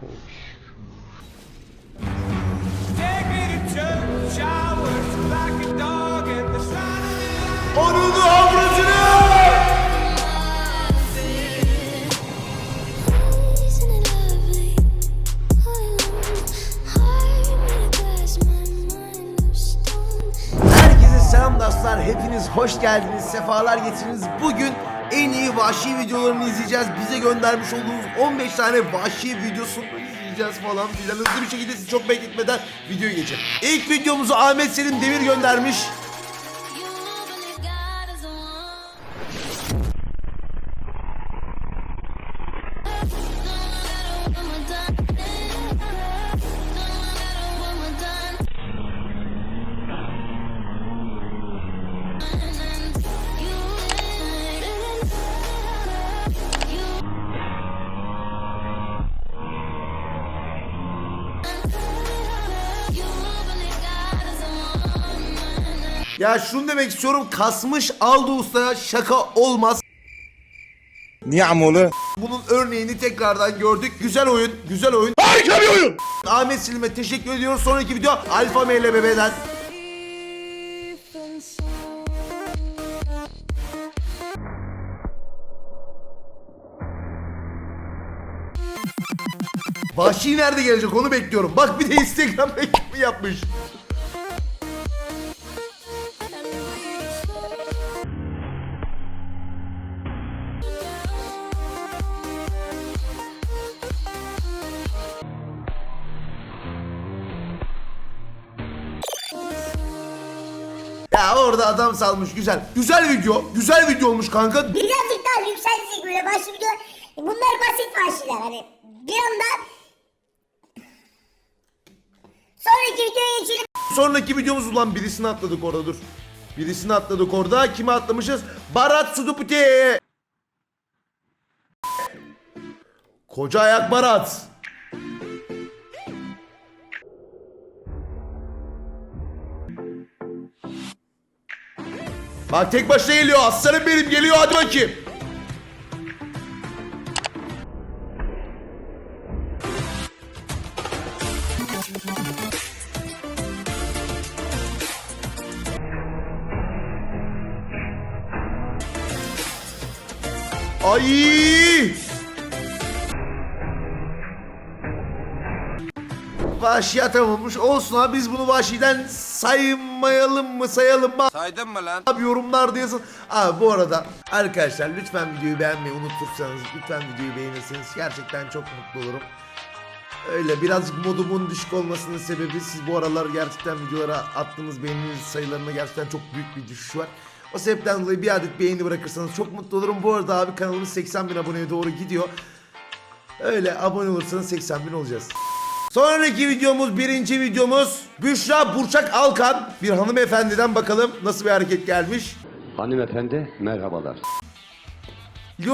folks. Dostlar. Hepiniz hoş geldiniz. Sefalar getirdiniz. Bugün en iyi vahşi videolarını izleyeceğiz. Bize göndermiş olduğunuz 15 tane vahşi videosunu izleyeceğiz falan filan. Hızlı bir şekilde sizi çok bekletmeden videoya geçelim. İlk videomuzu Ahmet Selim Demir göndermiş. Ya şunu demek istiyorum. Kasmış Aldo Usta'ya şaka olmaz. Niye amolu? Bunun örneğini tekrardan gördük. Güzel oyun, güzel oyun. Harika bir oyun. Ahmet Selim'e teşekkür ediyoruz. Sonraki video Alfa M ile Bebe'den. Vahşi nerede gelecek onu bekliyorum. Bak bir de Instagram reklamı yapmış. Adam salmış güzel. Güzel video. Güzel video olmuş kanka. Birazcık daha yükselsek böyle başlı video. Bunlar basit vahşiler hani. Bir anda Sonraki videoya geçelim. Sonraki videomuz ulan birisini atladık orada dur. Birisini atladık orada. Kimi atlamışız? Barat Suduputi. Koca ayak Barat. Bak tek başına geliyor. Aslanım benim geliyor hadi bakayım. Ay! Vahşi atamamış. Olsun abi biz bunu vahşiden saymayalım mı sayalım mı? Saydın mı lan? Abi yorumlarda yazın. Abi bu arada arkadaşlar lütfen videoyu beğenmeyi unutursanız lütfen videoyu beğenirseniz gerçekten çok mutlu olurum. Öyle birazcık modumun düşük olmasının sebebi siz bu aralar gerçekten videolara attığınız beğeni sayılarına gerçekten çok büyük bir düşüş var. O sebepten dolayı bir adet beğeni bırakırsanız çok mutlu olurum. Bu arada abi kanalımız 80 bin aboneye doğru gidiyor. Öyle abone olursanız 80 bin olacağız. Sonraki videomuz birinci videomuz Büşra Burçak Alkan bir hanımefendiden bakalım nasıl bir hareket gelmiş. Hanımefendi merhabalar.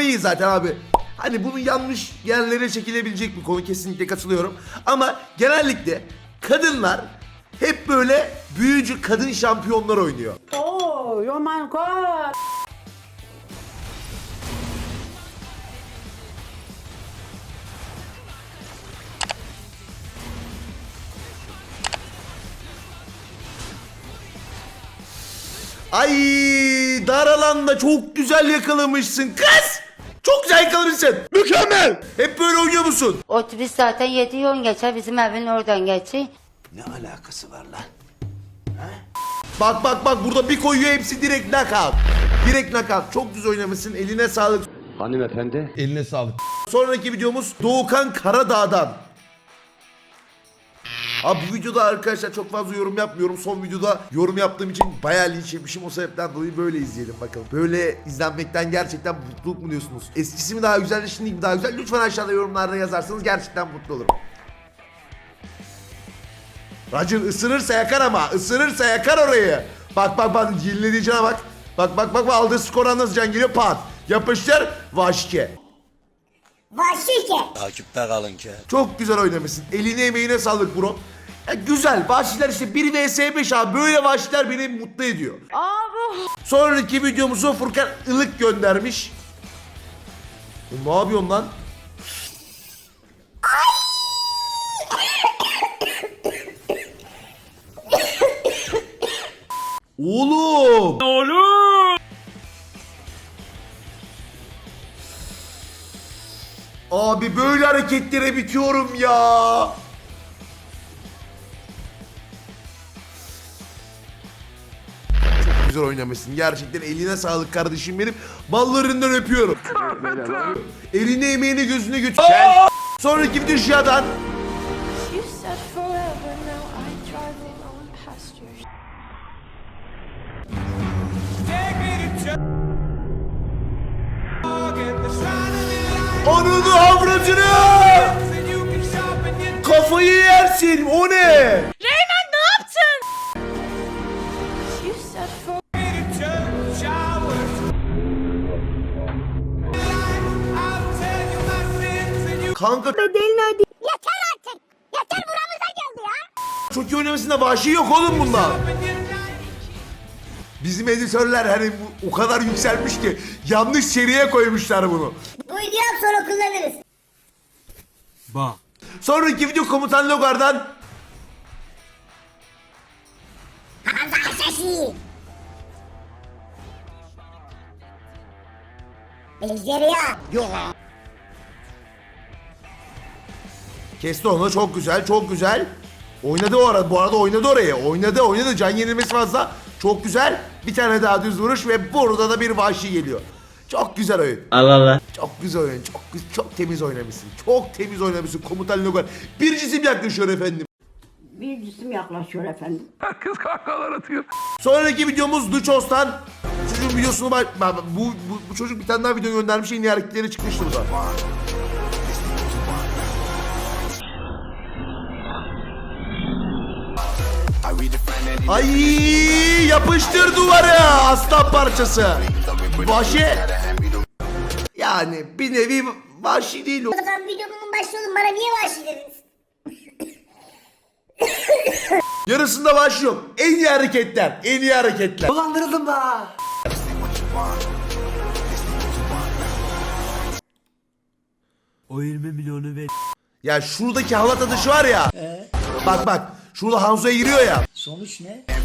İyi zaten abi. Hani bunun yanlış yerlere çekilebilecek bir konu kesinlikle katılıyorum. Ama genellikle kadınlar hep böyle büyücü kadın şampiyonlar oynuyor. Oh, oh my god! Ay dar alanda çok güzel yakalamışsın kız. Çok güzel yakalamışsın. Mükemmel. Hep böyle oynuyor musun? Otobüs zaten 7 yön geçer bizim evin oradan geçiyor. Bak bak bak burada bir koyuyor hepsi direkt knockout. Direkt knockout. Çok güzel oynamışsın. Eline sağlık. Hanımefendi Eline sağlık. Sonraki videomuz Doğukan Karadağ'dan. Abi bu videoda arkadaşlar çok fazla yorum yapmıyorum. Son videoda yorum yaptığım için bayağı linç yemişim. O sebepten dolayı böyle izleyelim bakalım. Böyle izlenmekten gerçekten mutluluk mu diyorsunuz? Eskisi mi daha güzel, şimdi mi daha güzel? Lütfen aşağıda yorumlarda yazarsanız gerçekten mutlu olurum. Racın ısırırsa yakar ama. ısırırsa yakar orayı. Bak bak bak yenilediğine bak. Bak bak bak bak aldığı skora nasıl can geliyor pat. Yapıştır vahşike. Vahşi ki. Takipte kalın ki. Çok güzel oynamışsın. Eline emeğine sağlık bro. Ya güzel. Vahşiler işte 1 vs 5 abi. Böyle vahşiler beni mutlu ediyor. Abi. Sonraki videomuzu Furkan ılık göndermiş. E, ne yapıyorsun lan? Oğlum. Oğlum. Abi böyle hareketlere bitiyorum ya. Çok güzel oynamışsın. Gerçekten eline sağlık kardeşim benim. Ballarından öpüyorum. Eline emeğini gözüne götür. Sonraki video Ananı avradını! Kafayı yersin. O ne? Sins and you Kanka Yeter artık. Yeter buramıza geldi ya. çok iyi oynamasında vahşi yok oğlum bunda. Bizim editörler hani bu- o kadar yükselmiş ki yanlış seriye koymuşlar bunu. Kullanırız. Sonraki video komutan Logar'dan Hamza Aşaşi. Nijerya. kesti onu çok güzel çok güzel. Oynadı o arada bu arada oynadı oraya oynadı oynadı can yenilmesi fazla çok güzel bir tane daha düz vuruş ve burada da bir vahşi geliyor. Çok güzel oyun. Allah Allah. Çok güzel oyun. Çok çok temiz oynamışsın. Çok temiz oynamışsın komutan Logar. Bir cisim yaklaşıyor efendim. Bir cisim yaklaşıyor efendim. Sonraki videomuz Duços'tan. Çocuğun videosunu bak, bu, bu, bu çocuk bir tane daha video göndermiş en iyi hareketleri çıkmıştı burada. Ay yapıştır duvara aslan parçası. Vahşi. Yani bir nevi vahşi değil o. O zaman videomun başlıyordum bana niye vahşi dediniz? Yarısında vahşi yok. En iyi hareketler. En iyi hareketler. Dolandırıldım da. O 20 milyonu ver. Ya şuradaki halat atışı var ya. Bak bak. Şurada Hanzo'ya giriyor ya. Sonuç ne?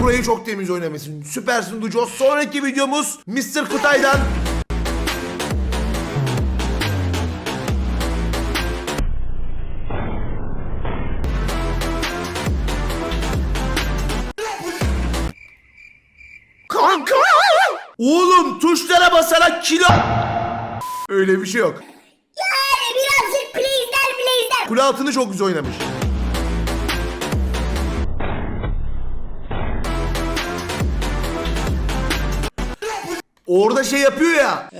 Burayı çok temiz oynamışsın. Süpersin Duco. Sonraki videomuz Mr. Kutay'dan. Kanka! Oğlum tuşlara basarak kilo... Öyle bir şey yok. Yani birazcık please'ler please'ler. Kule altını çok güzel oynamış. Orada şey yapıyor ya.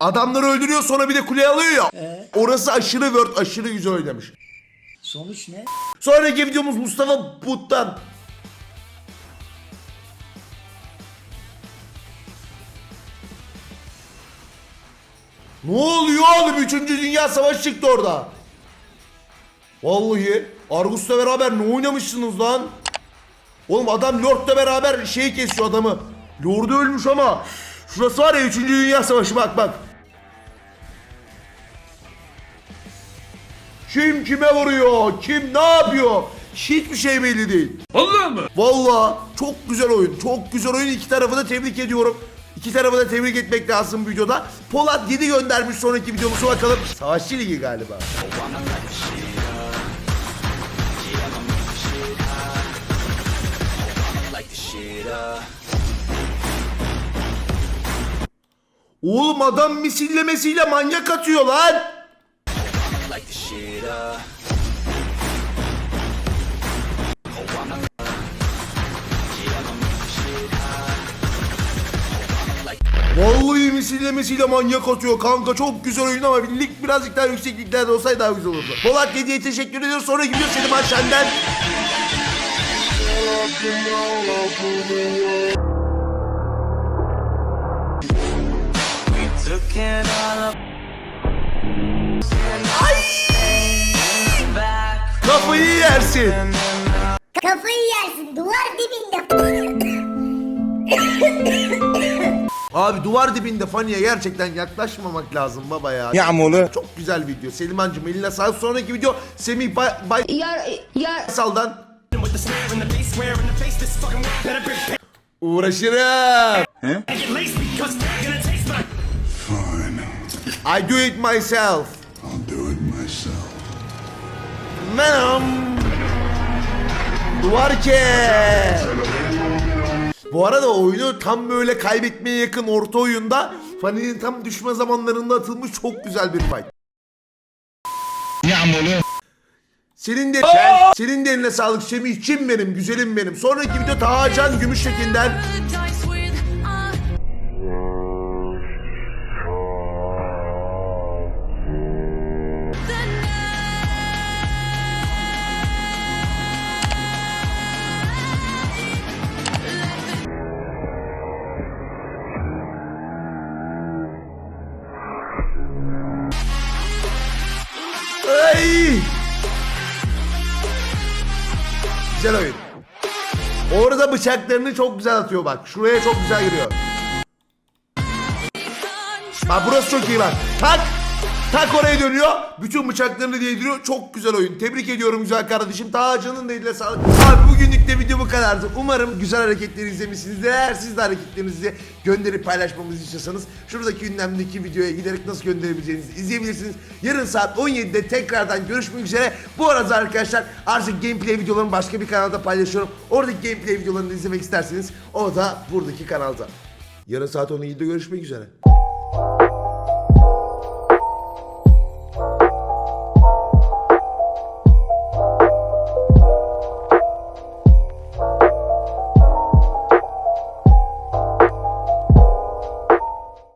Adamları öldürüyor sonra bir de kule alıyor ya. Orası aşırı word aşırı güzel oynamış. Sonuç ne? Sonraki videomuz Mustafa But'tan. Ne oluyor oğlum? Üçüncü Dünya Savaşı çıktı orada. Vallahi Argus'la beraber ne oynamışsınız lan? Oğlum adam Lord'la beraber şey kesiyor adamı. Lord ölmüş ama şurası var ya 3. Dünya Savaşı bak bak. Kim kime vuruyor? Kim ne yapıyor? Hiçbir şey belli değil. Vallahi mı? Vallahi çok güzel oyun. Çok güzel oyun. İki tarafı da tebrik ediyorum. İki tarafı da tebrik etmek lazım bu videoda. Polat 7 göndermiş sonraki videomuzu bakalım. Savaşçı Ligi galiba. Oğlum adam misillemesiyle manyak atıyor lan. Vallahi misillemesiyle manyak atıyor kanka. Çok güzel oyun ama lig birazcık daha yüksek liglerde olsaydı daha güzel olurdu. Polat Hediye teşekkür ediyoruz. Sonra gidiyor Selim Kafayı yersin. Kafayı yersin. Duvar dibinde. Abi duvar dibinde Fani'ye gerçekten yaklaşmamak lazım baba ya. Yağmurlu. Çok güzel video. Selimancım eline sağlık. Sonraki video Semih Bay... Bay... Yar... Yar... Saldan with the snare and the bass square in the face this fucking way better prepare Uğraşırım. He? I Fine. I do it myself. I'll do it myself. Venom. Duvarke. Bu arada oyunu tam böyle kaybetmeye yakın orta oyunda Fanny'nin tam düşme zamanlarında atılmış çok güzel bir fight. Ne amolu? Senin de senin de eline sağlık Semih'cim benim, güzelim benim. Sonraki video Tahacan Gümüştekin'den Güzel oyun. Orada bıçaklarını çok güzel atıyor bak. Şuraya çok güzel giriyor. Bak burası çok iyi bak. Tak! Tak oraya dönüyor. Bütün bıçaklarını değdiriyor. Çok güzel oyun. Tebrik ediyorum güzel kardeşim. Ta canın da sağlık. Abi bugünlük de video bu kadardı. Umarım güzel hareketleri izlemişsinizdir. Eğer siz de hareketlerinizi gönderip paylaşmamızı istiyorsanız şuradaki ünlemdeki videoya giderek nasıl gönderebileceğinizi izleyebilirsiniz. Yarın saat 17'de tekrardan görüşmek üzere. Bu arada arkadaşlar artık gameplay videolarını başka bir kanalda paylaşıyorum. Oradaki gameplay videolarını izlemek isterseniz o da buradaki kanalda. Yarın saat 17'de görüşmek üzere.